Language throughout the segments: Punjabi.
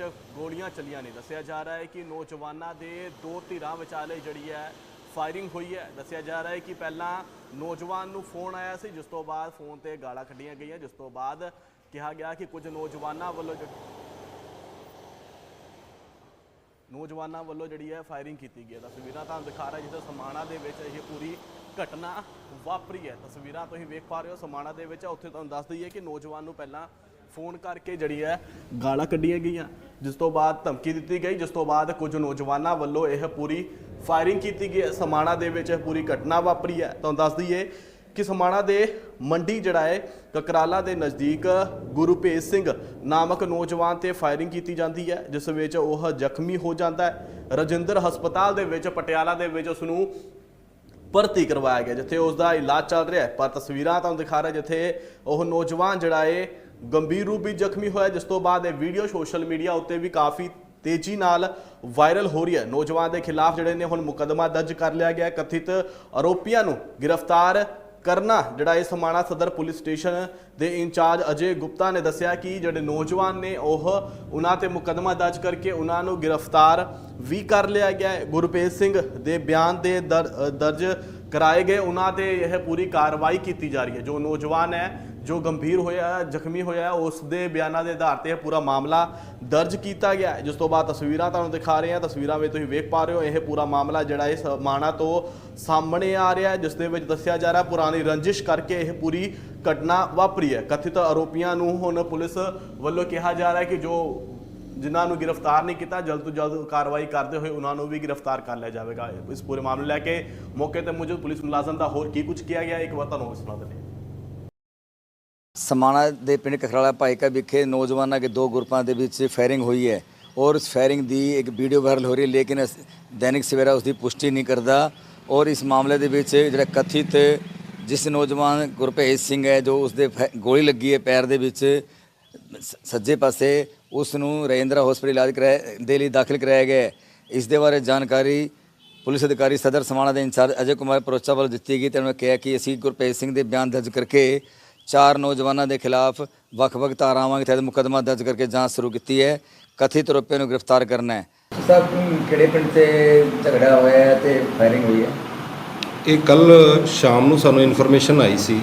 ਵਿੱਚ ਗੋਲੀਆਂ ਚੱਲੀਆਂ ਨੇ। ਦੱਸਿਆ ਜਾ ਰਿਹਾ ਹੈ ਕਿ ਨੌਜਵਾਨਾਂ ਦੇ ਦੋ ਧਿਰਾਂ ਵਿਚਾਲੇ ਜਿਹੜੀ ਹੈ ਫਾਇਰਿੰਗ ਹੋਈ ਹੈ। ਦੱਸਿਆ ਜਾ ਰਿਹਾ ਹੈ ਕਿ ਪਹਿਲਾਂ ਨੌਜਵਾਨ ਨੂੰ ਫੋਨ ਆਇਆ ਸੀ, ਜਿਸ ਤੋਂ ਬਾਅਦ ਫੋਨ ਤੇ ਗਾਲਾਂ ਕੱਢੀਆਂ ਗਈਆਂ, ਜਿਸ ਤੋਂ ਬਾਅਦ ਕਿਹਾ ਗਿਆ ਕਿ ਕੁਝ ਨੌਜਵਾਨਾਂ ਵੱਲੋਂ ਨੌਜਵਾਨਾਂ ਵੱਲੋਂ ਜਿਹੜੀ ਹੈ ਫਾਇਰਿੰਗ ਕੀਤੀ ਗਈ ਹੈ। ਤਸਵੀਰਾਂ ਤੁਹਾਨੂੰ ਦਿਖਾ ਰਿਹਾ ਜਿੱਥੇ ਸਮਾਣਾ ਦੇ ਵਿੱਚ ਇਹ ਪੂਰੀ ਘਟਨਾ ਵਾਪਰੀ ਹੈ। ਤਸਵੀਰਾਂ ਤੁਸੀਂ ਵੇਖ ਪਾ ਰਹੇ ਹੋ, ਸਮਾਣਾ ਦੇ ਵਿੱਚ ਉੱਥੇ ਤੁਹਾਨੂੰ ਦੱਸ ਦਈਏ ਕਿ ਨੌਜਵਾਨ ਨੂੰ ਪਹਿਲਾਂ ਫੋਨ ਕਰਕੇ ਜਿਹੜੀ ਹੈ ਗਾਲਾਂ ਕੱਢੀਆਂ ਗਈਆਂ, ਜਿਸ ਤੋਂ ਬਾਅਦ ਧਮਕੀ ਦਿੱਤੀ ਗਈ, ਜਿਸ ਤੋਂ ਬਾਅਦ ਕੁਝ ਨੌਜਵਾਨਾਂ ਵੱਲੋਂ ਇਹ ਪੂਰੀ ਫਾਇਰਿੰਗ ਕੀਤੀ ਗਈ ਹੈ। ਸਮਾਣਾ ਦੇ ਵਿੱਚ ਇਹ ਪੂਰੀ ਘਟਨਾ ਵਾਪਰੀ ਹੈ। ਤੁਹਾਨੂੰ ਦੱਸ ਦਈਏ ਕਿ ਸਮਾਣਾ ਦੇ ਮੰਡੀ ਜਿਹੜਾ ਹੈ, ਕਕਰਾਲਾ ਦੇ ਨਜ਼ਦੀਕ ਗੁਰੂਪੇਜ ਸਿੰਘ ਨਾਮਕ ਨੌਜਵਾਨ ਤੇ ਫਾਇਰਿੰਗ ਕੀਤੀ ਜਾਂਦੀ ਹੈ, ਜਿਸ ਵਿੱਚ ਉਹ ਜ਼ਖਮੀ ਹੋ ਜਾਂਦਾ ਹੈ। ਰਜਿੰਦਰ ਹਸਪਤਾਲ ਦੇ ਵਿੱਚ, ਪਟਿਆਲਾ ਦੇ ਵਿੱਚ ਉਸ ਨੂੰ ਭਰਤੀ ਕਰਵਾਇਆ ਗਿਆ, ਜਿੱਥੇ ਉਸ ਦਾ ਇਲਾਜ ਚੱਲ ਰਿਹਾ ਹੈ। ਪਰ ਤਸਵੀਰਾਂ ਤੁਹਾਨੂੰ ਦਿਖਾ ਰਿਹਾ, ਜਿੱਥੇ ਉਹ ਨੌਜਵਾਨ ਜਿਹੜਾ ਹੈ ਗੰਭੀਰ ਰੂਪ ਵਿੱਚ ਜ਼ਖਮੀ ਹੋਇਆ, ਜਿਸ ਤੋਂ ਬਾਅਦ ਇਹ ਵੀਡੀਓ ਸੋਸ਼ਲ ਮੀਡੀਆ ਉੱਤੇ ਵੀ ਕਾਫੀ ਤੇਜ਼ੀ ਨਾਲ ਵਾਇਰਲ ਹੋ ਰਹੀ ਹੈ। ਨੌਜਵਾਨ ਦੇ ਖਿਲਾਫ ਜਿਹੜੇ ਨੇ ਹੁਣ ਮੁਕੱਦਮਾ ਦਰਜ ਕਰ ਲਿਆ ਗਿਆ ਕਥਿਤ ਆਰੋਪੀਆਂ ਨੂੰ ਗ੍ਰਿਫਤਾਰ ਕਰਨਾ, ਜਿਹੜਾ ਇਹ ਸਮਾਣਾ ਸਦਰ ਪੁਲਿਸ ਸਟੇਸ਼ਨ ਦੇ ਇੰਚਾਰਜ ਅਜੇ ਗੁਪਤਾ ਨੇ ਦੱਸਿਆ ਕਿ ਜਿਹੜੇ ਨੌਜਵਾਨ ਨੇ ਉਹ ਉਹਨਾਂ ਤੇ ਮੁਕੱਦਮਾ ਦਰਜ ਕਰਕੇ ਉਹਨਾਂ ਨੂੰ ਗ੍ਰਿਫਤਾਰ ਵੀ ਕਰ ਲਿਆ ਗਿਆ ਹੈ। ਗੁਰਪ੍ਰੀਤ ਸਿੰਘ ਦੇ ਬਿਆਨ ਦੇ ਦਰ- ਦਰਜ ਕਰਾਏ ਗਏ, ਉਹਨਾਂ ਤੇ ਇਹ ਪੂਰੀ ਕਾਰਵਾਈ ਕੀਤੀ ਜਾ ਰਹੀ ਹੈ। ਜੋ ਨੌਜਵਾਨ ਹੈ, ਜੋ ਗੰਭੀਰ ਹੋਇਆ ਜ਼ਖਮੀ ਹੋਇਆ ਉਸ ਦੇ ਬਿਆਨਾਂ ਦੇ ਆਧਾਰ ਤੇ ਇਹ ਪੂਰਾ ਮਾਮਲਾ ਦਰਜ ਕੀਤਾ ਗਿਆ ਜਿਸ ਤੋਂ ਬਾਅਦ ਤਸਵੀਰਾਂ ਤੁਹਾਨੂੰ ਦਿਖਾ ਰਹੇ ਹਾਂ। ਤਸਵੀਰਾਂ ਵਿੱਚ ਤੁਸੀਂ ਵੇਖ ਪਾ ਰਹੇ ਹੋ, ਇਹ ਪੂਰਾ ਮਾਮਲਾ ਜਿਹੜਾ ਇਹ ਮਾਣਾ ਤੋਂ ਸਾਹਮਣੇ ਆ ਰਿਹਾ ਜਿਸ ਦੇ ਵਿੱਚ ਦੱਸਿਆ ਜਾ ਰਿਹਾ ਪੁਰਾਣੀ ਰੰਜਿਸ਼ ਕਰਕੇ ਇਹ ਪੂਰੀ ਘਟਨਾ ਵਾਪਰੀ ਹੈ। ਕਥਿਤ ਆਰੋਪੀਆਂ ਨੂੰ ਹੁਣ ਪੁਲਿਸ ਵੱਲੋਂ ਕਿਹਾ ਜਾ ਰਿਹਾ ਹੈ ਕਿ ਜੋ ਜਿਨ੍ਹਾਂ ਨੂੰ ਗ੍ਰਿਫਤਾਰ ਨਹੀਂ ਕੀਤਾ, ਜਲਦ ਤੋਂ ਜਲਦ ਕਾਰਵਾਈ ਕਰਦੇ ਹੋਏ ਉਹਨਾਂ ਨੂੰ ਵੀ ਗ੍ਰਿਫਤਾਰ ਕਰ ਲਿਆ ਜਾਵੇਗਾ। ਇਸ ਪੂਰੇ ਮਾਮਲੇ ਲੈ ਕੇ ਮੌਕੇ ਤੇ ਮੌਜੂਦ ਪੁਲਿਸ ਮੁਲਾਜ਼ਮ ਦਾ ਹੋਰ ਕੀ ਕੁਝ ਕੀਤਾ ਗਿਆ, ਇੱਕ ਵਾਰ ਤੁਹਾਨੂੰ ਸੁਣਾ ਦਿੰਦੇ ਹਾਂ। ਸਮਾਣਾ ਦੇ ਪਿੰਡ ਕਖਰਾਲਾ ਭਾਈਕਾ ਵਿਖੇ ਨੌਜਵਾਨਾਂ ਦੇ ਦੋ ਗਰੁੱਪਾਂ ਦੇ ਵਿੱਚ ਫਾਇਰਿੰਗ ਹੋਈ ਹੈ ਔਰ ਇਸ ਫਾਇਰਿੰਗ ਦੀ ਇੱਕ ਵੀਡੀਓ ਵਾਇਰਲ ਹੋ ਰਹੀ ਹੈ, ਲੇਕਿਨ ਦੈਨਿਕ ਸਵੇਰਾ ਉਸ ਦੀ ਪੁਸ਼ਟੀ ਨਹੀਂ ਕਰਦਾ ਔਰ ਇਸ ਮਾਮਲੇ ਦੇ ਵਿੱਚ ਜਿਹੜਾ ਕਥਿਤ ਜਿਸ ਨੌਜਵਾਨ ਗੁਰਭੇਜ ਸਿੰਘ ਹੈ, ਜੋ ਉਸ ਦੇ ਫੈ- ਗੋਲੀ ਲੱਗੀ ਹੈ ਪੈਰ ਦੇ ਵਿੱਚ ਸੱਜੇ ਪਾਸੇ ਉਸ ਨੂੰ ਰਜਿੰਦਰਾ ਹਸਪਤਾਲ ਇਲਾਜ ਕਰਾਇਆ ਦੇ ਲਈ ਦਾਖਲ ਕਰਾਇਆ ਗਿਆ। ਇਸ ਦੇ ਬਾਰੇ ਜਾਣਕਾਰੀ ਪੁਲਿਸ ਅਧਿਕਾਰੀ ਸਦਰ ਸਮਾਣਾ ਦੇ ਇੰਚਾਰਜ ਅਜੇ ਕੁਮਾਰ ਪਰੋਚਾ ਵੱਲੋਂ ਦਿੱਤੀ ਗਈ ਤੇ ਉਹਨਾਂ ਕਿਹਾ ਕਿ ਅਸੀਂ ਗੁਰਪ੍ਰੀਤ ਸਿੰਘ ਦੇ ਬਿਆਨ ਦਰਜ ਕਰਕੇ ਚਾਰ ਨੌਜਵਾਨਾਂ ਦੇ ਖਿਲਾਫ ਵੱਖ-ਵੱਖ ਧਾਰਾਵਾਂ ਦੇ ਤਹਿਤ ਮੁਕੱਦਮਾ ਦਰਜ ਕਰਕੇ ਜਾਂਚ ਸ਼ੁਰੂ ਕੀਤੀ ਹੈ। ਕਥਿਤ ਆਰੋਪੀਆਂ ਨੂੰ ਗ੍ਰਿਫਤਾਰ ਕਰਨਾ ਹੈ। ਸਭ ਕਿਹੜੇ ਪਿੰਡ ਤੇ ਝਗੜਾ ਹੋਇਆ ਤੇ ਫਾਇਰਿੰਗ ਹੋਈ ਹੈ? ਇਹ ਕੱਲ ਸ਼ਾਮ ਨੂੰ ਸਾਨੂੰ ਇਨਫੋਰਮੇਸ਼ਨ ਆਈ ਸੀ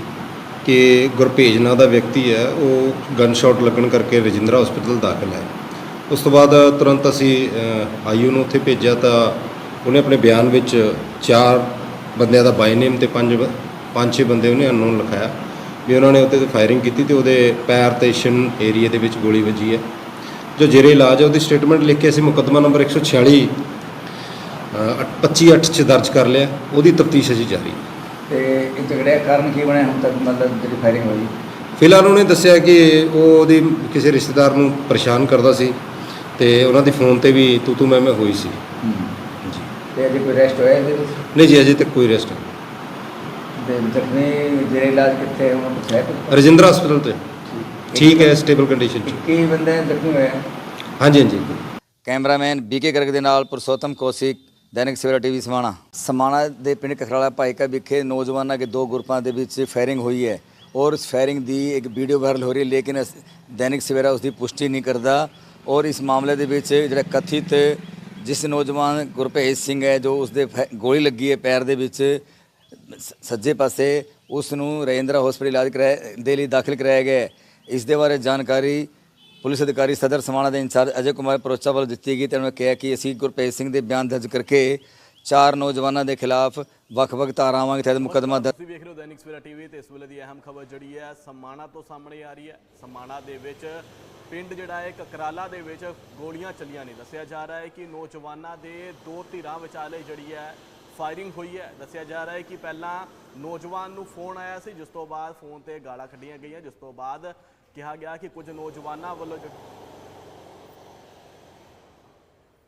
ਕਿ ਗੁਰਭੇਜ ਨਾਂ ਦਾ ਵਿਅਕਤੀ ਹੈ, ਉਹ ਗਨ ਸ਼ਾਟ ਲੱਗਣ ਕਰਕੇ ਰਜਿੰਦਰਾ ਹਸਪੀਟਲ ਦਾਖਲ ਹੈ। ਉਸ ਤੋਂ ਬਾਅਦ ਤੁਰੰਤ ਅਸੀਂ ਆਈਯੂ ਨੂੰ ਉੱਥੇ ਭੇਜਿਆ ਤਾਂ ਉਹਨੇ ਆਪਣੇ ਬਿਆਨ ਵਿੱਚ ਚਾਰ ਬੰਦਿਆਂ ਦਾ ਬਾਈ ਨੇਮ ਤੇ ਪੰਜ ਪੰਜ ਛੇ ਬੰਦੇ ਉਹਨੇ ਅਨਨੋਨ ਲਿਖਾਇਆ ਵੀ ਉਹਨਾਂ ਨੇ ਉੱਤੇ ਫਾਇਰਿੰਗ ਕੀਤੀ ਤੇ ਉਹਦੇ ਪੈਰ ਤੇ ਸ਼ਿਨ ਏਰੀਆ ਦੇ ਵਿੱਚ ਗੋਲੀ ਵੱਜੀ ਹੈ। ਜੋ ਜੇਰੇ ਇਲਾਜ ਹੈ, ਉਹਦੀ ਸਟੇਟਮੈਂਟ ਲਿਖ ਕੇ ਅਸੀਂ ਮੁਕੱਦਮਾ ਨੰਬਰ 146 25 8 ਚ ਦਰਜ ਕਰ ਲਿਆ। ਉਹਦੀ ਤਫਤੀਸ਼ ਅਜੇ ਜਾਰੀ ਹੈ। ਤੇ ਇਹ ਝਗੜੇ ਦਾ ਕਾਰਨ ਕੀ ਬਣਿਆ ਹੁਣ ਤੱਕ ਮਤਲਬ ਜਿਹੜੀ ਫਾਇਰਿੰਗ ਹੋਈ। ਫਿਲਹਾਲ ਉਹਨੇ ਦੱਸਿਆ ਕਿ ਉਹ ਉਹਦੀ ਕਿਸੇ ਰਿਸ਼ਤੇਦਾਰ ਨੂੰ ਪਰੇਸ਼ਾਨ ਕਰਦਾ ਸੀ ਤੇ ਉਹਨਾਂ ਦੀ ਫੋਨ ਤੇ ਵੀ ਤੂ ਤੂ ਮੈਂ ਮੈਂ ਹੋਈ ਸੀ। ਜੀ। ਤੇ ਅਜੇ ਕੋਈ ਰੈਸਟ ਹੋਇਆ ਇਹਦੇ ਵਿੱਚ? ਨਹੀਂ ਜੀ ਅਜੇ ਤੱਕ ਕੋਈ ਰੈਸਟ ਤੇ ਜ਼ਖਮੀ ਜਿਹੜੇ ਇਲਾਜ ਕਿੱਥੇ ਹੁਣ ਕੁਛ ਹੈ ਕੁਛ? ਰਜਿੰਦਰਾ ਹਸਪੀਟਲ ਤੇ। ਠੀਕ। ਹੈ ਸਟੇਬਲ ਕੰਡੀਸ਼ਨ ਚ। ਕੀ ਬੰਦੇ ਜ਼ਖਮੀ ਹੋਏ ਹੈ ਹਾਂਜੀ ਹਾਂਜੀ। ਕੈਮਰਾਮੈਨ ਬੀਕੇ ਗਰਗ ਦੇ ਨਾਲ ਪੁਰਸ਼ੋਤਮ ਕੌਸ਼ਿਕ ਦੈਨਿਕ ਸਵੇਰਾ ਟੀਵੀ ਸਮਾਣਾ। ਸਮਾਣਾ ਦੇ ਪਿੰਡ ਕਖਰਾਲਾ ਭਾਈਕਾ ਵਿਖੇ ਨੌਜਵਾਨਾਂ ਦੇ ਦੋ ਗਰੁੱਪਾਂ ਦੇ ਵਿੱਚ ਫਾਇਰਿੰਗ ਹੋਈ ਹੈ ਔਰ ਇਸ ਫਾਇਰਿੰਗ ਦੀ ਇੱਕ ਵੀਡੀਓ ਵਾਇਰਲ ਹੋ ਰਹੀ ਹੈ, ਲੇਕਿਨ ਦੈਨਿਕ ਸਵੇਰਾ ਉਸ ਦੀ ਪੁਸ਼ਟੀ ਨਹੀਂ ਕਰਦਾ ਔਰ ਇਸ ਮਾਮਲੇ ਦੇ ਵਿੱਚ ਜਿਹੜਾ ਕਥਿਤ ਜਿਸ ਨੌਜਵਾਨ ਗੁਰਭੇਜ ਸਿੰਘ ਹੈ, ਜੋ ਉਸ ਦੇ ਫੈ- ਗੋਲੀ ਲੱਗੀ ਹੈ ਪੈਰ ਦੇ ਵਿੱਚ, ਸ- ਸੱਜੇ ਪਾਸੇ ਉਸ ਨੂੰ ਰਜਿੰਦਰਾ ਹਸਪਤਾਲ ਇਲਾਜ ਕਰਾਇਆ, ਦੇ ਲਈ ਦਾਖਲ ਕਰਾਇਆ ਗਿਆ ਇਸ ਦੇ ਬਾਰੇ ਜਾਣਕਾਰੀ ਪੁਲਿਸ ਅਧਿਕਾਰੀ ਸਦਰ ਸਮਾਣਾ ਦੇ ਇੰਚਾਰਜ ਅਜੇ ਕੁਮਾਰ ਪਰੋਚਾ ਵੱਲੋਂ ਦਿੱਤੀ ਗਈ ਤੇ ਉਹਨਾਂ ਕਿਹਾ ਕਿ ਅਸੀਂ ਗੁਰਪ੍ਰੀਤ ਸਿੰਘ ਦੇ ਬਿਆਨ ਦਰਜ ਕਰਕੇ ਚਾਰ ਨੌਜਵਾਨਾਂ ਦੇ ਖਿਲਾਫ ਵੱਖ-ਵੱਖ ਧਾਰਾਵਾਂ ਤਹਿਤ ਮੁਕੱਦਮਾ ਦਰਜ ਤੁਸੀਂ ਵੇਖ ਰਹੇ ਹੋ ਦੈਨਿਕ ਸਵੇਰਾ ਟੀਵੀ ਤੇ ਇਸ ਵੇਲੇ ਦੀ ਅਹਿਮ ਖਬਰ ਜਿਹੜੀ ਹੈ ਸਮਾਣਾ ਤੋਂ ਸਾਹਮਣੇ ਆ ਰਹੀ ਹੈ। ਸਮਾਣਾ ਦੇ ਵਿੱਚ ਪਿੰਡ ਜਿਹੜਾ ਹੈ ਕਕਰਾਲਾ ਦੇ ਵਿੱਚ ਗੋਲੀਆਂ ਚੱਲੀਆਂ ਨੇ। ਦੱਸਿਆ ਜਾ ਰਿਹਾ ਹੈ ਕਿ ਨੌਜਵਾਨਾਂ ਦੇ ਦੋ ਧਿਰਾਂ ਵਿਚਾਲੇ ਜਿਹੜੀ ਹੈ ਫਾਇਰਿੰਗ ਹੋਈ ਹੈ। ਦੱਸਿਆ ਜਾ ਰਿਹਾ ਹੈ ਕਿ ਪਹਿਲਾਂ ਨੌਜਵਾਨ ਨੂੰ ਫੋਨ ਆਇਆ ਸੀ, ਜਿਸ ਤੋਂ ਬਾਅਦ ਫੋਨ ਤੇ ਗਾਲਾਂ ਕੱਢੀਆਂ ਗਈਆਂ। ਜਿਸ ਤੋਂ ਬਾਅਦ ਕਿਹਾ ਗਿਆ ਕਿ ਕੁਝ ਨੌਜਵਾਨਾਂ ਵੱਲੋਂ ਜੋ-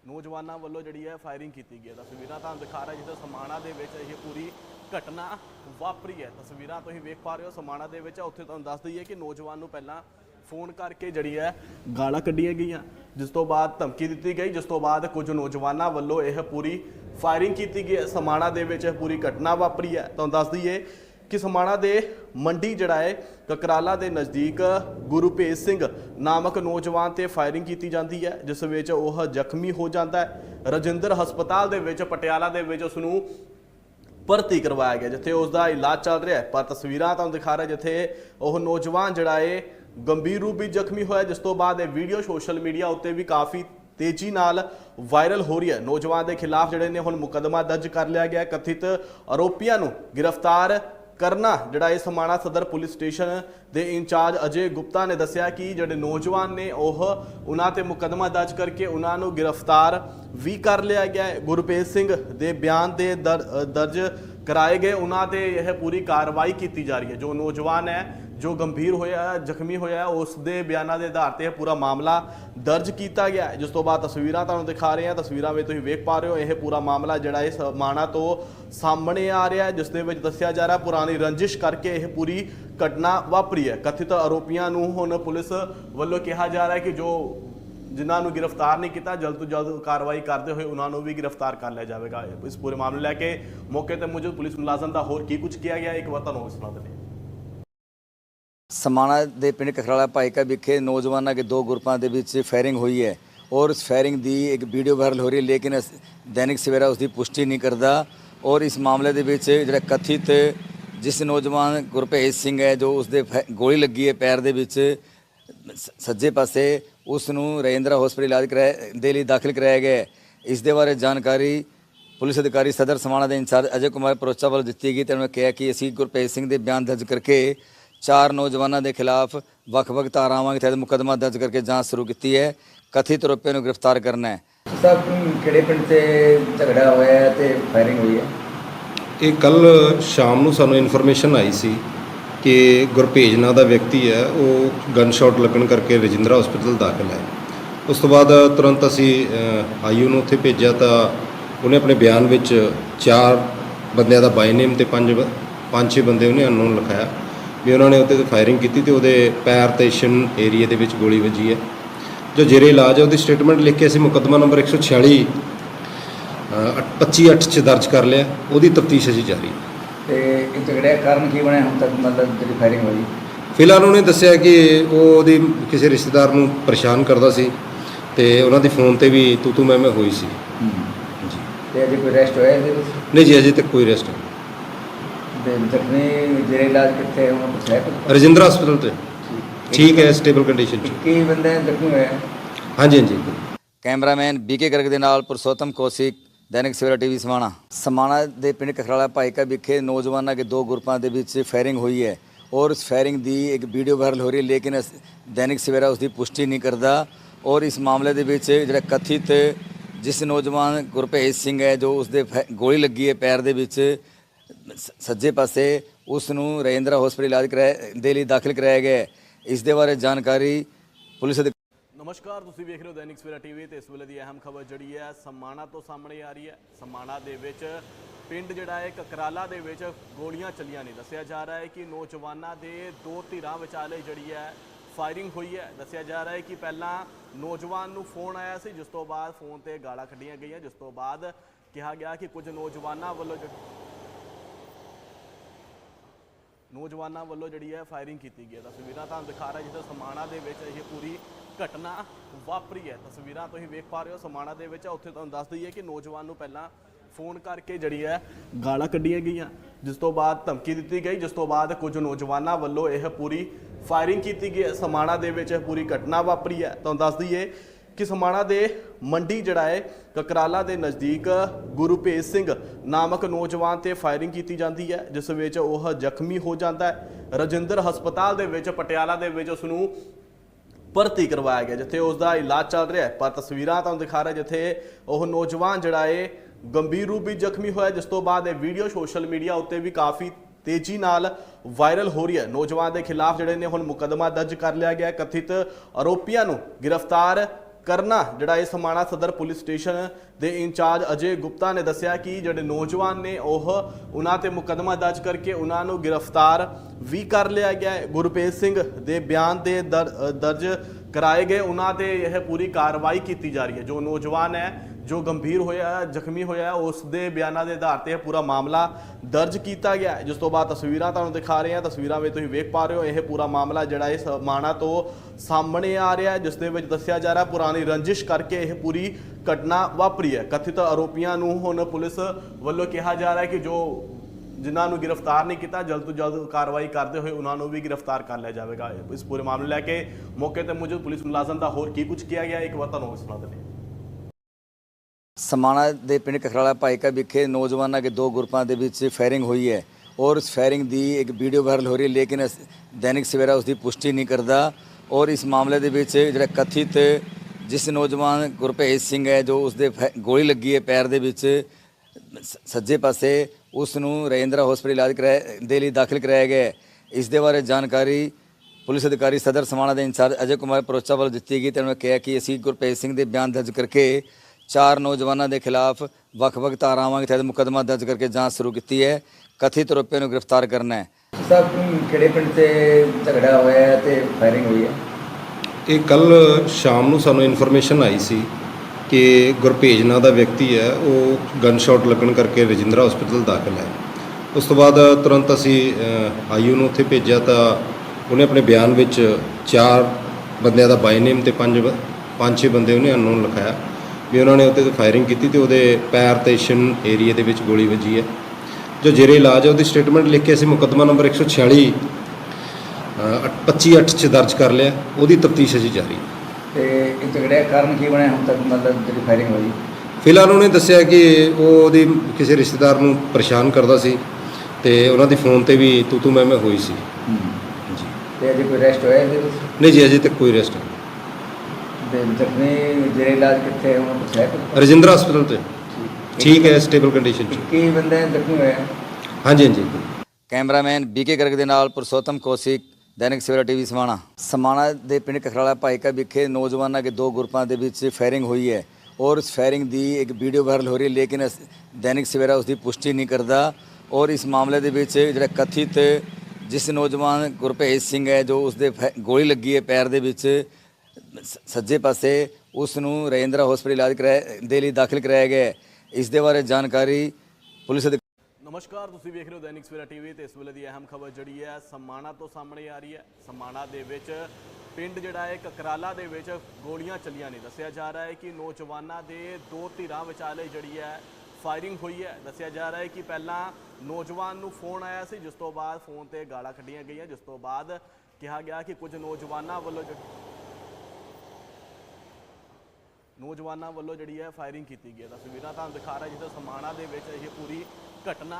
ਨੌਜਵਾਨਾਂ ਵੱਲੋਂ ਜਿਹੜੀ ਹੈ ਫਾਇਰਿੰਗ ਕੀਤੀ ਗਈ ਹੈ। ਤਸਵੀਰਾਂ ਤੁਹਾਨੂੰ ਦਿਖਾ ਰਿਹਾ ਜਿੱਥੇ ਸਮਾਣਾ ਦੇ ਵਿੱਚ ਇਹ ਪੂਰੀ ਘਟਨਾ ਵਾਪਰੀ ਹੈ। ਤਸਵੀਰਾਂ ਤੁਸੀਂ ਵੇਖ ਪਾ ਰਹੇ ਹੋ, ਸਮਾਣਾ ਦੇ ਵਿੱਚ ਉੱਥੇ ਤੁਹਾਨੂੰ ਦੱਸ ਦਈਏ ਕਿ ਨੌਜਵਾਨ ਨੂੰ ਪਹਿਲਾਂ ਫੋਨ ਕਰਕੇ ਜਿਹੜੀ ਹੈ ਗਾਲਾਂ ਕੱਢੀਆਂ ਗਈਆਂ, ਜਿਸ ਤੋਂ ਬਾਅਦ ਧਮਕੀ ਦਿੱਤੀ ਗਈ, ਜਿਸ ਤੋਂ ਬਾਅਦ ਕੁਝ ਨੌਜਵਾਨਾਂ ਵੱਲੋਂ ਇਹ ਪੂਰੀ ਫਾਇਰਿੰਗ ਕੀਤੀ ਗਈ ਹੈ। ਸਮਾਣਾ ਦੇ ਵਿੱਚ ਇਹ ਪੂਰੀ ਘਟਨਾ ਵਾਪਰੀ ਹੈ। ਤੁਹਾਨੂੰ ਦੱਸ ਦਈਏ ਕਿ ਸਮਾਣਾ ਦੇ ਮੰਡੀ ਜਿਹੜਾ ਹੈ, ਕਕਰਾਲਾ ਦੇ ਨਜ਼ਦੀਕ ਗੁਰੂਪੇਜ ਸਿੰਘ ਨਾਮਕ ਨੌਜਵਾਨ ਤੇ ਫਾਇਰਿੰਗ ਕੀਤੀ ਜਾਂਦੀ ਹੈ, ਜਿਸ ਵਿੱਚ ਉਹ ਜ਼ਖਮੀ ਹੋ ਜਾਂਦਾ ਹੈ। ਰਜਿੰਦਰ ਹਸਪਤਾਲ ਦੇ ਵਿੱਚ, ਪਟਿਆਲਾ ਦੇ ਵਿੱਚ ਉਸ ਨੂੰ ਭਰਤੀ ਕਰਵਾਇਆ ਗਿਆ, ਜਿੱਥੇ ਉਸ ਦਾ ਇਲਾਜ ਚੱਲ ਰਿਹਾ ਹੈ। ਪਰ ਤਸਵੀਰਾਂ ਤੁਹਾਨੂੰ ਦਿਖਾ ਰਿਹਾ, ਜਿੱਥੇ ਉਹ ਨੌਜਵਾਨ ਜਿਹੜਾ ਹੈ, ਗੰਭੀਰ ਰੂਪ ਵਿੱਚ ਜ਼ਖਮੀ ਹੋਇਆ ਜਿਸ ਤੋਂ ਬਾਅਦ ਇਹ ਵੀਡੀਓ ਸੋਸ਼ਲ ਮੀਡੀਆ ਉੱਤੇ ਵੀ ਕਾਫੀ ਤੇਜ਼ੀ ਨਾਲ ਵਾਇਰਲ ਹੋ ਰਹੀ ਹੈ। ਨੌਜਵਾਨ ਦੇ ਖਿਲਾਫ ਜਿਹੜੇ ਨੇ, ਹੁਣ ਮੁਕੱਦਮਾ ਦਰਜ ਕਰ ਲਿਆ ਗਿਆ ਕਥਿਤ ਆਰੋਪੀਆਂ ਨੂੰ ਗ੍ਰਿਫਤਾਰ ਕਰਨਾ, ਜਿਹੜਾ ਇਹ ਸਮਾਣਾ ਸਦਰ ਪੁਲਿਸ ਸਟੇਸ਼ਨ ਦੇ ਇੰਚਾਰਜ ਅਜੇ ਗੁਪਤਾ ਨੇ ਦੱਸਿਆ ਕਿ ਜਿਹੜੇ ਨੌਜਵਾਨ ਨੇ ਉਹ, ਉਹਨਾਂ ਤੇ ਮੁਕੱਦਮਾ ਦਰਜ ਕਰਕੇ ਉਹਨਾਂ ਨੂੰ ਗ੍ਰਿਫਤਾਰ ਵੀ ਕਰ ਲਿਆ ਗਿਆ ਹੈ। ਗੁਰਪ੍ਰੀਤ ਸਿੰਘ ਦੇ ਬਿਆਨ ਦੇ ਦਰ- ਦਰਜ ਕਰਾਏ ਗਏ, ਉਹਨਾਂ ਤੇ ਇਹ ਪੂਰੀ ਕਾਰਵਾਈ ਕੀਤੀ ਜਾ ਰਹੀ ਹੈ। ਜੋ ਨੌਜਵਾਨ ਹੈ ਜੋ ਗੰਭੀਰ ਹੋਇਆ, ਜ਼ਖਮੀ ਹੋਇਆ ਉਸ ਦੇ ਬਿਆਨਾਂ ਦੇ ਆਧਾਰ ਤੇ ਇਹ ਪੂਰਾ ਮਾਮਲਾ ਦਰਜ ਕੀਤਾ ਗਿਆ ਜਿਸ ਤੋਂ ਬਾਅਦ ਤਸਵੀਰਾਂ ਤੁਹਾਨੂੰ ਦਿਖਾ ਰਹੇ ਹਾਂ। ਤਸਵੀਰਾਂ ਵਿੱਚ ਤੁਸੀਂ ਵੇਖ ਪਾ ਰਹੇ ਹੋ, ਇਹ ਪੂਰਾ ਮਾਮਲਾ ਜਿਹੜਾ ਇਹ ਸਮਾਣਾ ਤੋਂ ਸਾਹਮਣੇ ਆ ਰਿਹਾ ਹੈ, ਜਿਸ ਦੇ ਵਿੱਚ ਦੱਸਿਆ ਜਾ ਰਿਹਾ ਪੁਰਾਣੀ ਰੰਜਿਸ਼ ਕਰਕੇ ਇਹ ਪੂਰੀ ਘਟਨਾ ਵਾਪਰੀ ਹੈ। ਕਥਿਤ ਆਰੋਪੀਆਂ ਨੂੰ ਹੁਣ ਪੁਲਿਸ ਵੱਲੋਂ ਕਿਹਾ ਜਾ ਰਿਹਾ ਹੈ ਕਿ ਜੋ ਜਿਨ੍ਹਾਂ ਨੂੰ ਗ੍ਰਿਫਤਾਰ ਨਹੀਂ ਕੀਤਾ, ਜਲਦ ਤੋਂ ਜਲਦ ਕਾਰਵਾਈ ਕਰਦੇ ਹੋਏ ਉਹਨਾਂ ਨੂੰ ਵੀ ਗ੍ਰਿਫਤਾਰ ਕਰ ਲਿਆ ਜਾਵੇਗਾ। ਇਸ ਪੂਰੇ ਮਾਮਲੇ ਲੈ ਕੇ ਮੌਕੇ ਤੇ ਮੌਜੂਦ ਪੁਲਿਸ ਮੁਲਾਜ਼ਮ ਦਾ ਹੋਰ ਕੀ ਕੁਝ ਕਿਹਾ ਗਿਆ, ਇੱਕ ਵਾਰ ਤੁਹਾਨੂੰ ਉਹ ਸੁਣਾ ਦਿੰਦੇ ਹਾਂ। ਸਮਾਣਾ ਦੇ ਪਿੰਡ ਕਖਰਾਲਾ ਭਾਈਕਾ ਵਿਖੇ ਨੌਜਵਾਨਾਂ ਦੇ ਦੋ ਗਰੁੱਪਾਂ ਦੇ ਵਿੱਚ ਫਾਇਰਿੰਗ ਹੋਈ ਹੈ ਔਰ ਉਸ ਫਾਇਰਿੰਗ ਦੀ ਇੱਕ ਵੀਡੀਓ ਵਾਇਰਲ ਹੋ ਰਹੀ ਹੈ, ਲੇਕਿਨ ਅਸ- ਦੈਨਿਕ ਸਵੇਰਾ ਉਸ ਦੀ ਪੁਸ਼ਟੀ ਨਹੀਂ ਕਰਦਾ ਔਰ ਇਸ ਮਾਮਲੇ ਦੇ ਵਿੱਚ ਜਿਹੜਾ ਕਥਿਤ ਜਿਸ ਨੌਜਵਾਨ ਗੁਰਭੇਜ ਸਿੰਘ ਹੈ ਜੋ ਉਸ ਦੇ ਫੈ- ਗੋਲੀ ਲੱਗੀ ਹੈ ਪੈਰ ਦੇ ਵਿੱਚ, ਸ- ਸੱਜੇ ਪਾਸੇ, ਉਸ ਨੂੰ ਰਜਿੰਦਰਾ ਹਸਪਤਾਲ ਇਲਾਜ ਕਰਾਇਆ, ਦੇ ਲਈ ਦਾਖਲ ਕਰਾਇਆ ਗਿਆ ਇਸ ਦੇ ਬਾਰੇ ਜਾਣਕਾਰੀ ਪੁਲਿਸ ਅਧਿਕਾਰੀ ਸਦਰ ਸਮਾਣਾ ਦੇ ਇੰਚਾਰਜ ਅਜੇ ਕੁਮਾਰ ਪਰੋਚਾ ਵੱਲੋਂ ਦਿੱਤੀ ਗਈ ਤੇ ਉਹਨਾਂ ਨੇ ਕਿਹਾ ਕਿ ਅਸੀਂ ਗੁਰਪ੍ਰੀਤ ਸਿੰਘ ਦੇ ਬਿਆਨ ਦਰਜ ਕਰਕੇ ਚਾਰ ਨੌਜਵਾਨਾਂ ਦੇ ਖਿਲਾਫ ਵੱਖ-ਵੱਖ ਧਾਰਾਵਾਂ ਦੇ ਤਹਿਤ ਮੁਕੱਦਮਾ ਦਰਜ ਕਰਕੇ ਜਾਂਚ ਸ਼ੁਰੂ ਕੀਤੀ ਹੈ। ਕਥਿਤ ਆਰੋਪੀਆਂ ਨੂੰ ਗ੍ਰਿਫਤਾਰ ਕਰਨਾ ਹੈ। ਸਭ ਕਿਹੜੇ ਪਿੰਡ ਤੇ ਝਗੜਾ ਹੋਇਆ ਹੈ ਤੇ ਫਾਇਰਿੰਗ ਹੋਈ ਹੈ? ਇਹ ਕੱਲ ਸ਼ਾਮ ਨੂੰ ਸਾਨੂੰ ਇਨਫੋਰਮੇਸ਼ਨ ਆਈ ਸੀ ਕਿ ਗੁਰਭੇਜ ਨਾਂ ਦਾ ਵਿਅਕਤੀ ਹੈ ਉਹ ਗਨ ਸ਼ਾਟ ਲੱਗਣ ਕਰਕੇ ਰਜਿੰਦਰਾ ਹਸਪੀਟਲ ਦਾਖਲ ਹੈ। ਉਸ ਤੋਂ ਬਾਅਦ ਤੁਰੰਤ ਅਸੀਂ ਆਈਯੂ ਨੂੰ ਉੱਥੇ ਭੇਜਿਆ ਤਾਂ ਉਹਨੇ ਆਪਣੇ ਬਿਆਨ ਵਿੱਚ ਚਾਰ ਬੰਦਿਆਂ ਦਾ ਬਾਈ ਨੇਮ ਤੇ ਪੰਜ ਪੰਜ ਛੇ ਬੰਦੇ ਉਹਨੇ ਅਨਨੋਨ ਲਿਖਾਇਆ। ਵੀ ਉਹਨਾਂ ਨੇ ਉੱਤੇ ਤੇ ਫਾਇਰਿੰਗ ਕੀਤੀ ਤੇ ਉਹਦੇ ਪੈਰ ਤੇ ਸ਼ਨ ਏਰੀਆ ਦੇ ਵਿੱਚ ਗੋਲੀ ਵੱਜੀ ਹੈ। ਜੋ ਜੇਰੇ ਇਲਾਜ ਹੈ ਉਹਦੀ ਸਟੇਟਮੈਂਟ ਲਿਖ ਕੇ ਅਸੀਂ ਮੁਕੱਦਮਾ ਨੰਬਰ 146 25 8 ਚ ਦਰਜ ਕਰ ਲਿਆ। ਉਹਦੀ ਤਫਤੀਸ਼ ਅਜੀ ਜਾਰੀ ਹੈ। ਤੇ ਇਹ ਝਗੜੇ ਕਾਰਨ ਕੀ ਬਣਿਆ ਹੁਣ ਤੱਕ? ਮਤਲਬ ਜਿਹੜੀ ਫਾਇਰਿੰਗ ਹੋਈ। ਫਿਲਹਾਲ ਉਹਨੇ ਦੱਸਿਆ ਕਿ ਉਹ ਉਹਦੀ ਕਿਸੇ ਰਿਸ਼ਤੇਦਾਰ ਨੂੰ ਪਰੇਸ਼ਾਨ ਕਰਦਾ ਸੀ ਤੇ ਉਹਨਾਂ ਦੀ ਫੋਨ ਤੇ ਵੀ ਤੂੰ ਤੂੰ ਮੈਂ ਮੈਂ ਹੋਈ ਸੀ। ਜੀ ਤੇ ਅਜੇ ਕੋਈ ਰੈਸਟ ਹੋਇਆ ਨਹੀਂ ਜੀ ਅਜੇ ਤੱਕ ਕੋਈ ਰੈਸਟ ਤੇ ਜ਼ਖਮੀ ਜਿਹੜੇ ਇਲਾਜ ਕਿੱਥੇ ਉਹਨਾਂ ਕੁਛ ਹੈ ਕੁਛ ਰਜਿੰਦਰਾ ਹਸਪੀਟਲ ਤੇ। ਠੀਕ। ਹੈ ਸਟੇਬਲ ਕੰਡੀਸ਼ਨ ਚ। ਕੀ ਬੰਦੇ ਜ਼ਖਮੀ ਹੋਏ ਹੈ ਹਾਂਜੀ ਹਾਂਜੀ। ਕੈਮਰਾਮੈਨ ਬੀਕੇ ਗਰਗ ਦੇ ਨਾਲ ਪੁਰਸ਼ੋਤਮ ਕੌਸ਼ਿਕ ਦੈਨਿਕ ਸਵੇਰਾ ਟੀਵੀ ਸਮਾਣਾ। ਸਮਾਣਾ ਦੇ ਪਿੰਡ ਕਖਰਾਲਾ ਭਾਈਕਾ ਵਿਖੇ ਨੌਜਵਾਨਾਂ ਦੇ ਦੋ ਗਰੁੱਪਾਂ ਦੇ ਵਿੱਚ ਫਾਇਰਿੰਗ ਹੋਈ ਹੈ ਔਰ ਉਸ ਫਾਇਰਿੰਗ ਦੀ ਇੱਕ ਵੀਡੀਓ ਵਾਇਰਲ ਹੋ ਰਹੀ ਹੈ ਲੇਕਿਨ ਅਸ- ਦੈਨਿਕ ਸਵੇਰਾ ਉਸ ਦੀ ਪੁਸ਼ਟੀ ਨਹੀਂ ਕਰਦਾ ਔਰ ਇਸ ਮਾਮਲੇ ਦੇ ਵਿੱਚ ਜਿਹੜਾ ਕਥਿਤ ਜਿਸ ਨੌਜਵਾਨ ਗੁਰਭੇਜ ਸਿੰਘ ਹੈ ਜੋ ਉਸ ਦੇ ਫੈ- ਗੋਲੀ ਲੱਗੀ ਹੈ ਪੈਰ ਦੇ ਵਿੱਚ ਸੱਜੇ ਪਾਸੇ ਉਸ ਨੂੰ ਰਜਿੰਦਰਾ ਹਸਪਤਾਲ ਇਲਾਜ ਕਰਾਇਆ, ਦੇ ਲਈ ਦਾਖਲ ਕਰਾਇਆ ਗਿਆ ਇਸ ਦੇ ਬਾਰੇ ਜਾਣਕਾਰੀ ਪੁਲਿਸ ਅਧਿ- ਨਮਸਕਾਰ, ਤੁਸੀਂ ਵੇਖ ਰਹੇ ਹੋ ਦੈਨਿਕ ਸਵੇਰਾ ਟੀਵੀ ਤੇ ਇਸ ਵੇਲੇ ਦੀ ਅਹਿਮ ਖਬਰ ਜਿਹੜੀ ਹੈ, ਸਮਾਣਾ ਤੋਂ ਸਾਹਮਣੇ ਆ ਰਹੀ ਹੈ। ਸਮਾਣਾ ਦੇ ਵਿੱਚ ਪਿੰਡ ਜਿਹੜਾ ਹੈ ਕਕਰਾਲਾ ਦੇ ਵਿੱਚ ਗੋਲੀਆਂ ਚੱਲੀਆਂ ਨੇ। ਦੱਸਿਆ ਜਾ ਰਿਹਾ ਹੈ ਕਿ ਨੌਜਵਾਨਾਂ ਦੇ ਦੋ ਧਿਰਾਂ ਵਿਚਾਲੇ ਜਿਹੜੀ ਹੈ ਫਾਇਰਿੰਗ ਹੋਈ ਹੈ। ਦੱਸਿਆ ਜਾ ਰਿਹਾ ਹੈ ਕਿ ਪਹਿਲਾਂ ਨੌਜਵਾਨ ਨੂੰ ਫੋਨ ਆਇਆ ਸੀ, ਜਿਸ ਤੋਂ ਬਾਅਦ ਫੋਨ ਤੇ ਗਾਲਾਂ ਕੱਢੀਆਂ ਗਈਆਂ। ਜਿਸ ਤੋਂ ਬਾਅਦ ਕਿਹਾ ਗਿਆ ਕਿ ਕੁਝ ਨੌਜਵਾਨਾਂ ਵੱਲੋਂ ਜਿਹੜੀ ਨੌਜਵਾਨਾਂ ਵੱਲੋਂ ਜਿਹੜੀ ਹੈ ਫਾਇਰਿੰਗ ਕੀਤੀ ਗਈ ਹੈ। ਤਸਵੀਰਾਂ ਤੁਹਾਨੂੰ ਦਿਖਾ ਰਿਹਾ ਜਿੱਥੇ ਸਮਾਣਾ ਦੇ ਵਿੱਚ ਇਹ ਪੂਰੀ ਘਟਨਾ ਵਾਪਰੀ ਹੈ। ਤਸਵੀਰਾਂ ਤੁਸੀਂ ਵੇਖ ਪਾ ਰਹੇ ਹੋ, ਸਮਾਣਾ ਦੇ ਵਿੱਚ ਉੱਥੇ ਤੁਹਾਨੂੰ ਦੱਸ ਦਈਏ ਕਿ ਨੌਜਵਾਨ ਨੂੰ ਪਹਿਲਾਂ ਫੋਨ ਕਰਕੇ ਜਿਹੜੀ ਹੈ ਗਾਲਾਂ ਕੱਢੀਆਂ ਗਈਆਂ, ਜਿਸ ਤੋਂ ਬਾਅਦ ਧਮਕੀ ਦਿੱਤੀ ਗਈ, ਜਿਸ ਤੋਂ ਬਾਅਦ ਕੁਝ ਨੌਜਵਾਨਾਂ ਵੱਲੋਂ ਇਹ ਪੂਰੀ ਫਾਇਰਿੰਗ ਕੀਤੀ ਗਈ ਹੈ। ਸਮਾਣਾ ਦੇ ਵਿੱਚ ਇਹ ਪੂਰੀ ਘਟਨਾ ਵਾਪਰੀ ਹੈ। ਤੁਹਾਨੂੰ ਦੱਸ ਦਈਏ ਕਿ ਸਮਾਣਾ ਦੇ ਮੰਡੀ ਜਿਹੜਾ ਹੈ, ਕਕਰਾਲਾ ਦੇ ਨਜ਼ਦੀਕ ਗੁਰੂਪੇਜ ਸਿੰਘ ਨਾਮਕ ਨੌਜਵਾਨ ਤੇ ਫਾਇਰਿੰਗ ਕੀਤੀ ਜਾਂਦੀ ਹੈ, ਜਿਸ ਵਿੱਚ ਉਹ ਜ਼ਖਮੀ ਹੋ ਜਾਂਦਾ ਹੈ। ਰਜਿੰਦਰ ਹਸਪਤਾਲ ਦੇ ਵਿੱਚ, ਪਟਿਆਲਾ ਦੇ ਵਿੱਚ ਉਸ ਨੂੰ ਭਰਤੀ ਕਰਵਾਇਆ ਗਿਆ, ਜਿੱਥੇ ਉਸ ਦਾ ਇਲਾਜ ਚੱਲ ਰਿਹਾ ਹੈ। ਪਰ ਤਸਵੀਰਾਂ ਤੁਹਾਨੂੰ ਦਿਖਾ ਰਿਹਾ, ਜਿੱਥੇ ਉਹ ਨੌਜਵਾਨ ਜਿਹੜਾ ਹੈ, ਗੰਭੀਰ ਰੂਪ ਵਿੱਚ ਜ਼ਖਮੀ ਹੋਇਆ ਜਿਸ ਤੋਂ ਬਾਅਦ ਇਹ ਵੀਡੀਓ ਸੋਸ਼ਲ ਮੀਡੀਆ ਉੱਤੇ ਵੀ ਕਾਫੀ ਤੇਜ਼ੀ ਨਾਲ ਵਾਇਰਲ ਹੋ ਰਹੀ ਹੈ। ਨੌਜਵਾਨ ਦੇ ਖਿਲਾਫ ਜਿਹੜੇ ਨੇ, ਹੁਣ ਮੁਕੱਦਮਾ ਦਰਜ ਕਰ ਲਿਆ ਗਿਆ ਕਥਿਤ ਆਰੋਪੀਆਂ ਨੂੰ ਗ੍ਰਿਫਤਾਰ ਕਰਨਾ, ਜਿਹੜਾ ਇਹ ਸਮਾਣਾ ਸਦਰ ਪੁਲਿਸ ਸਟੇਸ਼ਨ ਦੇ ਇੰਚਾਰਜ ਅਜੇ ਗੁਪਤਾ ਨੇ ਦੱਸਿਆ ਕਿ ਜਿਹੜੇ ਨੌਜਵਾਨ ਨੇ ਉਹ ਉਹਨਾਂ ਤੇ ਮੁਕੱਦਮਾ ਦਰਜ ਕਰਕੇ ਉਹਨਾਂ ਨੂੰ ਗ੍ਰਿਫਤਾਰ ਵੀ ਕਰ ਲਿਆ ਗਿਆ ਹੈ। ਗੁਰਪ੍ਰੀਤ ਸਿੰਘ ਦੇ ਬਿਆਨ ਦੇ ਦਰ- ਦਰਜ ਕਰਾਏ ਗਏ, ਉਹਨਾਂ ਤੇ ਇਹ ਪੂਰੀ ਕਾਰਵਾਈ ਕੀਤੀ ਜਾ ਰਹੀ ਹੈ। ਜੋ ਨੌਜਵਾਨ ਹੈ ਜੋ ਗੰਭੀਰ ਹੋਇਆ, ਜ਼ਖਮੀ ਹੋਇਆ ਉਸ ਦੇ ਬਿਆਨਾਂ ਦੇ ਆਧਾਰ ਤੇ ਇਹ ਪੂਰਾ ਮਾਮਲਾ ਦਰਜ ਕੀਤਾ ਗਿਆ ਜਿਸ ਤੋਂ ਬਾਅਦ ਤਸਵੀਰਾਂ ਤੁਹਾਨੂੰ ਦਿਖਾ ਰਹੇ ਹਾਂ। ਤਸਵੀਰਾਂ ਵਿੱਚ ਤੁਸੀਂ ਵੇਖ ਪਾ ਰਹੇ ਹੋ, ਇਹ ਪੂਰਾ ਮਾਮਲਾ ਜਿਹੜਾ ਇਹ ਸਮਾਣਾ ਤੋਂ ਸਾਹਮਣੇ ਆ ਰਿਹਾ ਹੈ, ਜਿਸ ਦੇ ਵਿੱਚ ਦੱਸਿਆ ਜਾ ਰਿਹਾ ਪੁਰਾਣੀ ਰੰਜਿਸ਼ ਕਰਕੇ ਇਹ ਪੂਰੀ ਘਟਨਾ ਵਾਪਰੀ ਹੈ। ਕਥਿਤ ਆਰੋਪੀਆਂ ਨੂੰ ਹੁਣ ਪੁਲਿਸ ਵੱਲੋਂ ਕਿਹਾ ਜਾ ਰਿਹਾ ਹੈ ਕਿ ਜੋ ਜਿਨ੍ਹਾਂ ਨੂੰ ਗ੍ਰਿਫਤਾਰ ਨਹੀਂ ਕੀਤਾ, ਜਲਦ ਤੋਂ ਜਲਦ ਕਾਰਵਾਈ ਕਰਦੇ ਹੋਏ ਉਹਨਾਂ ਨੂੰ ਵੀ ਗ੍ਰਿਫਤਾਰ ਕਰ ਲਿਆ ਜਾਵੇਗਾ। ਇਸ ਪੂਰੇ ਮਾਮਲੇ ਨੂੰ ਲੈ ਕੇ ਮੌਕੇ ਤੇ ਮੌਜੂਦ ਪੁਲਿਸ ਮੁਲਾਜ਼ਮ ਦਾ ਹੋਰ ਕੀ ਕੁਝ ਕਿਹਾ ਗਿਆ ਇੱਕ ਵਾਰ ਤੁਹਾਨੂੰ ਸੁਣਾ ਦਿੰਦੇ ਹਾਂ। ਸਮਾਣਾ ਦੇ ਪਿੰਡ ਕਖਰਾਲਾ ਭਾਈਕਾ ਵਿਖੇ ਨੌਜਵਾਨਾਂ ਦੇ ਦੋ ਗਰੁੱਪਾਂ ਦੇ ਵਿੱਚ ਫਾਇਰਿੰਗ ਹੋਈ ਹੈ ਔਰ ਉਸ ਫਾਇਰਿੰਗ ਦੀ ਇੱਕ ਵੀਡੀਓ ਵਾਇਰਲ ਹੋ ਰਹੀ ਹੈ, ਲੇਕਿਨ ਦੈਨਿਕ ਸਵੇਰਾ ਉਸ ਦੀ ਪੁਸ਼ਟੀ ਨਹੀਂ ਕਰਦਾ ਔਰ ਇਸ ਮਾਮਲੇ ਦੇ ਵਿੱਚ ਜਿਹੜਾ ਕਥਿਤ ਜਿਸ ਨੌਜਵਾਨ ਗੁਰਭੇਜ ਸਿੰਘ ਹੈ ਜੋ ਉਸ ਦੇ ਫੈ- ਗੋਲੀ ਲੱਗੀ ਹੈ ਪੈਰ ਦੇ ਵਿੱਚ, ਸ- ਸੱਜੇ ਪਾਸੇ ਉਸ ਨੂੰ ਰਜਿੰਦਰਾ ਹਸਪਤਾਲ ਇਲਾਜ ਕਰਾਇਆ, ਦੇ ਲਈ ਦਾਖਲ ਕਰਾਇਆ ਗਿਆ ਇਸ ਦੇ ਬਾਰੇ ਜਾਣਕਾਰੀ ਪੁਲਿਸ ਅਧਿਕਾਰੀ ਸਦਰ ਸਮਾਣਾ ਦੇ ਇੰਚਾਰਜ ਅਜੇ ਕੁਮਾਰ ਪਰੋਚਾ ਵੱਲੋਂ ਦਿੱਤੀ ਗਈ ਤੇ ਉਹਨਾਂ ਨੇ ਕਿਹਾ ਕਿ ਅਸੀਂ ਗੁਰਪ੍ਰੀਤ ਸਿੰਘ ਦੇ ਬਿਆਨ ਦਰਜ ਕਰਕੇ ਚਾਰ ਨੌਜਵਾਨਾਂ ਦੇ ਖਿਲਾਫ ਵੱਖ-ਵੱਖ ਧਾਰਾਵਾਂ ਤਹਿਤ ਮੁਕੱਦਮਾ ਦਰਜ ਕਰਕੇ ਜਾਂਚ ਸ਼ੁਰੂ ਕੀਤੀ ਹੈ। ਕਥਿਤ ਆਰੋਪੀਆਂ ਨੂੰ ਗ੍ਰਿਫਤਾਰ ਕਰਨਾ ਹੈ। ਸਭ ਕਿਹੜੇ ਪਿੰਡ ਤੇ ਝਗੜਾ ਹੋਇਆ ਹੈ ਤੇ ਫਾਇਰਿੰਗ ਹੋਈ ਹੈ? ਇਹ ਕੱਲ ਸ਼ਾਮ ਨੂੰ ਸਾਨੂੰ ਇਨਫੋਰਮੇਸ਼ਨ ਆਈ ਸੀ ਕਿ ਗੁਰਭੇਜ ਨਾਂ ਦਾ ਵਿਅਕਤੀ ਹੈ ਉਹ ਗਨ ਸ਼ਾਟ ਲੱਗਣ ਕਰਕੇ ਰਜਿੰਦਰਾ ਹਸਪੀਟਲ ਦਾਖਲ ਹੈ। ਉਸ ਤੋਂ ਬਾਅਦ ਤੁਰੰਤ ਅਸੀਂ ਆਈਯੂ ਨੂੰ ਉੱਥੇ ਭੇਜਿਆ ਤਾਂ ਉਹਨੇ ਆਪਣੇ ਬਿਆਨ ਵਿੱਚ ਚਾਰ ਬੰਦਿਆਂ ਦਾ ਬਾਈ ਨੇਮ ਤੇ ਪੰਜ ਪੰਜ ਛੇ ਬੰਦੇ ਉਹਨੇ ਅਨਨੋਨ ਲਿਖਾਇਆ। ਵੀ ਉਹਨਾਂ ਨੇ ਉੱਤੇ ਤੇ ਫਾਇਰਿੰਗ ਕੀਤੀ ਤੇ ਉਹਦੇ ਪੈਰ ਤੇ ਸ਼ਨ ਏਰੀਆ ਦੇ ਵਿੱਚ ਗੋਲੀ ਵੱਜੀ ਹੈ। ਜੋ ਜੇਰੇ ਇਲਾਜ ਹੈ ਉਹਦੀ ਸਟੇਟਮੈਂਟ ਲਿਖ ਕੇ ਅਸੀਂ ਮੁਕੱਦਮਾ ਨੰਬਰ 146 25 8 ਚ ਦਰਜ ਕਰ ਲਿਆ। ਉਹਦੀ ਤਫਤੀਸ਼ ਅਜੀ ਜਾਰੀ ਹੈ। ਤੇ ਇਹ ਝਗੜੇ ਕਾਰਨ ਕੀ ਬਣਿਆ ਹੁਣ ਤੱਕ? ਮਤਲਬ ਜਿਹੜੀ ਫਾਇਰਿੰਗ ਹੋਈ। ਫਿਲਹਾਲ ਉਹਨੇ ਦੱਸਿਆ ਕਿ ਉਹ ਉਹਦੀ ਕਿਸੇ ਰਿਸ਼ਤੇਦਾਰ ਨੂੰ ਪਰੇਸ਼ਾਨ ਕਰਦਾ ਸੀ ਤੇ ਉਹਨਾਂ ਦੀ ਫੋਨ ਤੇ ਵੀ ਤੂੰ ਤੂੰ ਮੈਂ ਮੈਂ ਹੋਈ ਸੀ। ਜੀ। ਤੇ ਅਜੇ ਕੋਈ ਰੈਸਟ ਹੋਇਆ ਇਹਦੇ ਵਿੱਚ? ਨਹੀਂ ਜੀ ਅਜੇ ਤੱਕ ਕੋਈ ਰੈਸਟ ਨਹੀਂ ਤੇ ਜ਼ਖਮੀ ਜਿਹੜੇ ਇਲਾਜ ਕਿੱਥੇ ਕੁਛ? ਰਜਿੰਦਰਾ ਹਸਪੀਟਲ ਤੇ। ਠੀਕ। ਹੈ ਸਟੇਬਲ ਕੰਡੀਸ਼ਨ ਚ। ਕੀ ਬੰਦੇ ਜ਼ਖਮੀ ਹੋਏ ਹੈ ਹਾਂਜੀ ਹਾਂਜੀ। ਕੈਮਰਾਮੈਨ ਬੀਕੇ ਗਰਗ ਦੇ ਨਾਲ ਪੁਰਸ਼ੋਤਮ ਕੌਸ਼ਿਕ ਦੈਨਿਕ ਸਵੇਰਾ ਟੀਵੀ ਸਮਾਣਾ। ਸਮਾਣਾ ਦੇ ਪਿੰਡ ਕਖਰਾਲਾ ਭਾਈਕਾ ਵਿਖੇ ਨੌਜਵਾਨਾਂ ਦੇ ਦੋ ਗਰੁੱਪਾਂ ਦੇ ਵਿੱਚ ਫਾਇਰਿੰਗ ਹੋਈ ਹੈ। ਔਰ ਉਸ ਫਾਇਰਿੰਗ ਦੀ ਇੱਕ ਵੀਡੀਓ ਵਾਇਰਲ ਹੋ ਰਹੀ ਹੈ ਲੇਕਿਨ ਅਸ- ਦੈਨਿਕ ਸਵੇਰਾ ਉਸ ਦੀ ਪੁਸ਼ਟੀ ਨਹੀਂ ਕਰਦਾ। ਔਰ ਇਸ ਮਾਮਲੇ ਦੇ ਵਿੱਚ ਜਿਹੜਾ ਕਥਿਤ ਜਿਸ ਨੌਜਵਾਨ ਗੁਰਭੇਜ ਸਿੰਘ ਹੈ ਜੋ ਉਸ ਦੇ ਫੈ- ਗੋਲੀ ਲੱਗੀ ਹੈ ਪੈਰ ਦੇ ਵਿੱਚ ਸੱਜੇ ਪਾਸੇ ਉਸ ਨੂੰ ਰਜਿੰਦਰਾ ਹਸਪਤਾਲ ਇਲਾਜ ਕਰਾਇਆ, ਦੇ ਲਈ ਦਾਖਲ ਕਰਾਇਆ ਗਿਆ ਇਸ ਦੇ ਬਾਰੇ ਜਾਣਕਾਰੀ ਪੁਲਿਸ ਅਧਿ- ਨਮਸਕਾਰ, ਤੁਸੀਂ ਵੇਖ ਰਹੇ ਹੋ ਦੈਨਿਕ ਸਵੇਰਾ ਟੀਵੀ ਤੇ ਇਸ ਵੇਲੇ ਦੀ ਅਹਿਮ ਖਬਰ ਜਿਹੜੀ ਹੈ, ਸਮਾਣਾ ਤੋਂ ਸਾਹਮਣੇ ਆ ਰਹੀ ਹੈ। ਸਮਾਣਾ ਦੇ ਵਿੱਚ ਪਿੰਡ ਜਿਹੜਾ ਹੈ ਕਕਰਾਲਾ ਦੇ ਵਿੱਚ ਗੋਲੀਆਂ ਚੱਲੀਆਂ ਨੇ। ਦੱਸਿਆ ਜਾ ਰਿਹਾ ਹੈ ਕਿ ਨੌਜਵਾਨਾਂ ਦੇ ਦੋ ਧਿਰਾਂ ਵਿਚਾਲੇ ਜਿਹੜੀ ਹੈ ਫਾਇਰਿੰਗ ਹੋਈ ਹੈ। ਦੱਸਿਆ ਜਾ ਰਿਹਾ ਹੈ ਕਿ ਪਹਿਲਾਂ ਨੌਜਵਾਨ ਨੂੰ ਫੋਨ ਆਇਆ ਸੀ, ਜਿਸ ਤੋਂ ਬਾਅਦ ਫੋਨ ਤੇ ਗਾਲਾਂ ਕੱਢੀਆਂ ਗਈਆਂ। ਜਿਸ ਤੋਂ ਬਾਅਦ ਕਿਹਾ ਗਿਆ ਕਿ ਕੁਝ ਨੌਜਵਾਨਾਂ ਵੱਲੋਂ ਜਿਹੜੀ ਨੌਜਵਾਨਾਂ ਵੱਲੋਂ ਜਿਹੜੀ ਹੈ ਫਾਇਰਿੰਗ ਕੀਤੀ ਗਈ ਹੈ। ਤਸਵੀਰਾਂ ਤੁਹਾਨੂੰ ਦਿਖਾ ਰਿਹਾ ਜਿੱਥੇ ਸਮਾਣਾ ਦੇ ਵਿੱਚ ਇਹ ਪੂਰੀ ਘਟਨਾ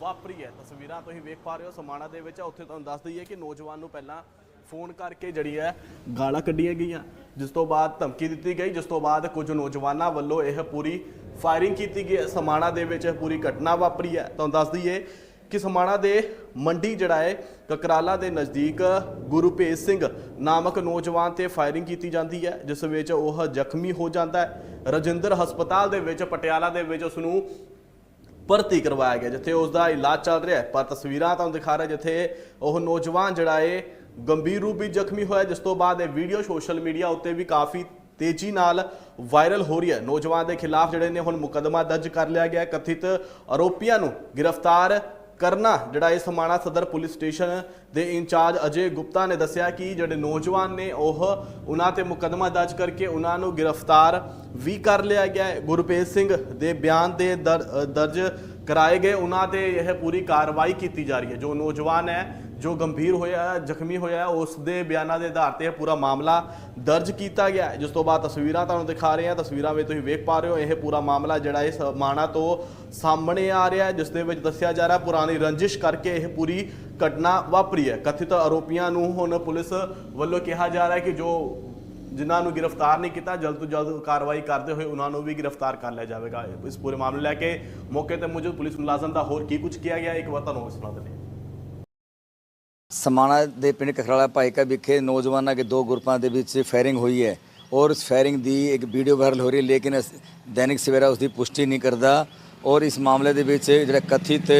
ਵਾਪਰੀ ਹੈ। ਤਸਵੀਰਾਂ ਤੁਸੀਂ ਵੇਖ ਪਾ ਰਹੇ ਹੋ, ਸਮਾਣਾ ਦੇ ਵਿੱਚ ਉੱਥੇ ਤੁਹਾਨੂੰ ਦੱਸ ਦਈਏ ਕਿ ਨੌਜਵਾਨ ਨੂੰ ਪਹਿਲਾਂ ਫੋਨ ਕਰਕੇ ਜਿਹੜੀ ਹੈ ਗਾਲਾਂ ਕੱਢੀਆਂ ਗਈਆਂ, ਜਿਸ ਤੋਂ ਬਾਅਦ ਧਮਕੀ ਦਿੱਤੀ ਗਈ, ਜਿਸ ਤੋਂ ਬਾਅਦ ਕੁਝ ਨੌਜਵਾਨਾਂ ਵੱਲੋਂ ਇਹ ਪੂਰੀ ਫਾਇਰਿੰਗ ਕੀਤੀ ਗਈ ਹੈ। ਸਮਾਣਾ ਦੇ ਵਿੱਚ ਇਹ ਪੂਰੀ ਘਟਨਾ ਵਾਪਰੀ ਹੈ। ਤੁਹਾਨੂੰ ਦੱਸ ਦਈਏ ਕਿ ਸਮਾਣਾ ਦੇ ਮੰਡੀ ਜਿਹੜਾ ਹੈ, ਕਕਰਾਲਾ ਦੇ ਨਜ਼ਦੀਕ ਗੁਰੂਪੇਜ ਸਿੰਘ ਨਾਮਕ ਨੌਜਵਾਨ ਤੇ ਫਾਇਰਿੰਗ ਕੀਤੀ ਜਾਂਦੀ ਹੈ, ਜਿਸ ਵਿੱਚ ਉਹ ਜ਼ਖਮੀ ਹੋ ਜਾਂਦਾ ਹੈ। ਰਜਿੰਦਰ ਹਸਪਤਾਲ ਦੇ ਵਿੱਚ, ਪਟਿਆਲਾ ਦੇ ਵਿੱਚ ਉਸ ਨੂੰ ਭਰਤੀ ਕਰਵਾਇਆ ਗਿਆ, ਜਿੱਥੇ ਉਸ ਦਾ ਇਲਾਜ ਚੱਲ ਰਿਹਾ ਹੈ। ਪਰ ਤਸਵੀਰਾਂ ਤੁਹਾਨੂੰ ਦਿਖਾ ਰਿਹਾ ਜਿੱਥੇ ਉਹ ਨੌਜਵਾਨ ਜਿਹੜਾ ਹੈ, ਗੰਭੀਰ ਰੂਪ ਵਿੱਚ ਜ਼ਖਮੀ ਹੋਇਆ ਜਿਸ ਤੋਂ ਬਾਅਦ ਇਹ ਵੀਡੀਓ ਸੋਸ਼ਲ ਮੀਡੀਆ ਉੱਤੇ ਵੀ ਕਾਫੀ ਤੇਜ਼ੀ ਨਾਲ ਵਾਇਰਲ ਹੋ ਰਹੀ ਹੈ। ਨੌਜਵਾਨ ਦੇ ਖਿਲਾਫ ਜਿਹੜੇ ਨੇ ਹੁਣ ਮੁਕੱਦਮਾ ਦਰਜ ਕਰ ਲਿਆ ਗਿਆ ਕਥਿਤ ਆਰੋਪੀਆਂ ਨੂੰ ਗ੍ਰਿਫਤਾਰ ਕਰਨਾ, ਜਿਹੜਾ ਇਹ ਸਮਾਣਾ ਸਦਰ ਪੁਲਿਸ ਸਟੇਸ਼ਨ ਦੇ ਇੰਚਾਰਜ ਅਜੇ ਗੁਪਤਾ ਨੇ ਦੱਸਿਆ ਕਿ ਜਿਹੜੇ ਨੌਜਵਾਨ ਨੇ ਉਹ ਉਹਨਾਂ ਤੇ ਮੁਕੱਦਮਾ ਦਰਜ ਕਰਕੇ ਉਹਨਾਂ ਨੂੰ ਗ੍ਰਿਫਤਾਰ ਵੀ ਕਰ ਲਿਆ ਗਿਆ ਹੈ। ਗੁਰਪ੍ਰੀਤ ਸਿੰਘ ਦੇ ਬਿਆਨ ਦੇ ਦਰ- ਦਰਜ ਕਰਾਏ ਗਏ। ਉਹਨਾਂ ਤੇ ਇਹ ਪੂਰੀ ਕਾਰਵਾਈ ਕੀਤੀ ਜਾ ਰਹੀ ਹੈ। ਜੋ ਨੌਜਵਾਨ ਹੈ ਜੋ ਗੰਭੀਰ ਹੋਇਆ, ਜ਼ਖਮੀ ਹੋਇਆ ਉਸ ਦੇ ਬਿਆਨਾਂ ਦੇ ਆਧਾਰ ਤੇ ਇਹ ਪੂਰਾ ਮਾਮਲਾ ਦਰਜ ਕੀਤਾ ਗਿਆ ਜਿਸ ਤੋਂ ਬਾਅਦ ਤਸਵੀਰਾਂ ਤੁਹਾਨੂੰ ਦਿਖਾ ਰਹੇ ਹਾਂ। ਤਸਵੀਰਾਂ ਵਿੱਚ ਤੁਸੀਂ ਵੇਖ ਪਾ ਰਹੇ ਹੋ, ਇਹ ਪੂਰਾ ਮਾਮਲਾ ਜਿਹੜਾ ਇਹ ਸਮਾਣਾ ਤੋਂ ਸਾਹਮਣੇ ਆ ਰਿਹਾ ਜਿਸ ਦੇ ਵਿੱਚ ਦੱਸਿਆ ਜਾ ਰਿਹਾ ਪੁਰਾਣੀ ਰੰਜਿਸ਼ ਕਰਕੇ ਇਹ ਪੂਰੀ ਘਟਨਾ ਵਾਪਰੀ ਹੈ। ਕਥਿਤ ਆਰੋਪੀਆਂ ਨੂੰ ਹੁਣ ਪੁਲਿਸ ਵੱਲੋਂ ਕਿਹਾ ਜਾ ਰਿਹਾ ਹੈ ਕਿ ਜੋ ਜਿਨ੍ਹਾਂ ਨੂੰ ਗ੍ਰਿਫਤਾਰ ਨਹੀਂ ਕੀਤਾ, ਜਲਦ ਤੋਂ ਜਲਦ ਕਾਰਵਾਈ ਕਰਦੇ ਹੋਏ ਉਹਨਾਂ ਨੂੰ ਵੀ ਗ੍ਰਿਫਤਾਰ ਕਰ ਲਿਆ ਜਾਵੇਗਾ। ਇਸ ਪੂਰੇ ਮਾਮਲੇ ਨੂੰ ਲੈ ਕੇ ਮੌਕੇ ਤੇ ਮੌਜੂਦ ਪੁਲਿਸ ਮੁਲਾਜ਼ਮ ਦਾ ਹੋਰ ਕੀ ਕੁਝ ਕਿਹਾ ਗਿਆ ਇੱਕ ਵਾਰ ਤੁਹਾਨੂੰ ਸੁਣਾ ਦਿੰਦੇ ਹਾਂ। ਸਮਾਣਾ ਦੇ ਪਿੰਡ ਕਖਰਾਲਾ ਭਾਈਕਾ ਵਿਖੇ ਨੌਜਵਾਨਾਂ ਦੇ ਦੋ ਗਰੁੱਪਾਂ ਦੇ ਵਿੱਚ ਫਾਇਰਿੰਗ ਹੋਈ ਹੈ ਔਰ ਉਸ ਫਾਇਰਿੰਗ ਦੀ ਇੱਕ ਵੀਡੀਓ ਵਾਇਰਲ ਹੋ ਰਹੀ ਹੈ, ਲੇਕਿਨ ਦੈਨਿਕ ਸਵੇਰਾ ਉਸ ਦੀ ਪੁਸ਼ਟੀ ਨਹੀਂ ਕਰਦਾ ਔਰ ਇਸ ਮਾਮਲੇ ਦੇ ਵਿੱਚ ਜਿਹੜਾ ਕਥਿਤ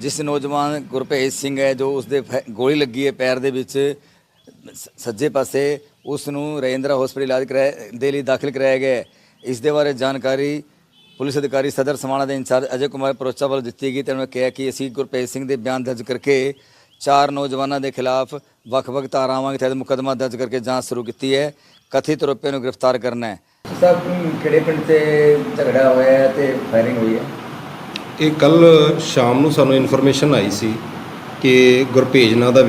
ਜਿਸ ਨੌਜਵਾਨ ਗੁਰਭੇਜ ਸਿੰਘ ਹੈ ਜੋ ਉਸ ਦੇ ਫੈ- ਗੋਲੀ ਲੱਗੀ ਹੈ ਪੈਰ ਦੇ ਵਿੱਚ, ਸ- ਸੱਜੇ ਪਾਸੇ ਉਸ ਨੂੰ ਰਜਿੰਦਰਾ ਹਸਪਤਾਲ ਇਲਾਜ ਕਰਾਇਆ, ਦੇ ਲਈ ਦਾਖਲ ਕਰਾਇਆ ਗਿਆ ਇਸ ਦੇ ਬਾਰੇ ਜਾਣਕਾਰੀ ਪੁਲਿਸ ਅਧਿਕਾਰੀ ਸਦਰ ਸਮਾਣਾ ਦੇ ਇੰਚਾਰਜ ਅਜੇ ਕੁਮਾਰ ਪਰੋਚਾ ਵੱਲੋਂ ਦਿੱਤੀ ਗਈ ਤੇ ਉਹਨਾਂ ਨੇ ਕਿਹਾ ਕਿ ਅਸੀਂ ਗੁਰਪ੍ਰੀਤ ਸਿੰਘ ਦੇ ਬਿਆਨ ਦਰਜ ਕਰਕੇ ਚਾਰ ਨੌਜਵਾਨਾਂ ਦੇ ਖਿਲਾਫ ਵੱਖ-ਵੱਖ ਧਾਰਾਵਾਂ ਦੇ ਤਹਿਤ ਮੁਕੱਦਮਾ ਦਰਜ ਕਰਕੇ ਜਾਂਚ ਸ਼ੁਰੂ ਕੀਤੀ ਹੈ। ਕਥਿਤ ਆਰੋਪੀਆਂ ਨੂੰ ਗ੍ਰਿਫਤਾਰ ਕਰਨਾ ਹੈ। ਸਭ ਕਿਹੜੇ ਪਿੰਡ ਤੇ ਝਗੜਾ ਹੋਇਆ ਹੈ ਤੇ ਫਾਇਰਿੰਗ ਹੋਈ ਹੈ? ਇਹ ਕੱਲ ਸ਼ਾਮ ਨੂੰ ਸਾਨੂੰ ਇਨਫੋਰਮੇਸ਼ਨ ਆਈ ਸੀ ਕਿ ਗੁਰਭੇਜ ਨਾਂ ਦਾ